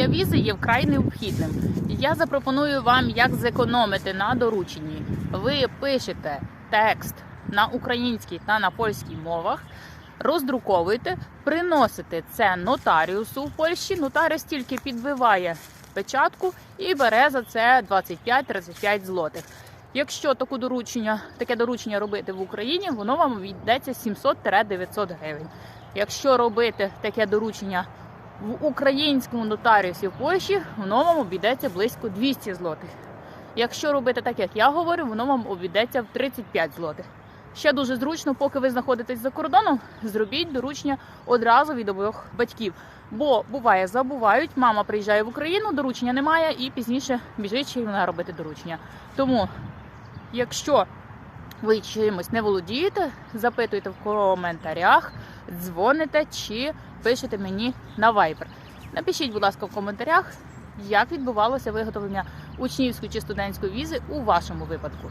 для візи є вкрай необхідним. Я запропоную вам, як зекономити на дорученні. Ви пишете текст на українській та на польській мовах, роздруковуєте, приносите це нотаріусу в Польщі. Нотаріус тільки підбиває печатку і бере за це 25-35 злотих. Якщо таку доручення, таке доручення робити в Україні, воно вам обійдеться 700-900 гривень. Якщо робити таке доручення в українському нотаріусі в Польщі, воно вам обійдеться близько 200 злотих. Якщо робити так, як я говорю, воно вам обійдеться в 35 злотих. Ще дуже зручно, поки ви знаходитесь за кордоном, зробіть доручення одразу від обох батьків. Бо буває, забувають, мама приїжджає в Україну, доручення немає, і пізніше біжить ще й вона робити доручення. Тому, якщо ви чимось не володієте, запитуйте в коментарях, дзвоните чи пишете мені на Viber. Напишіть, будь ласка, в коментарях, як відбувалося виготовлення учнівської чи студентської візи у вашому випадку.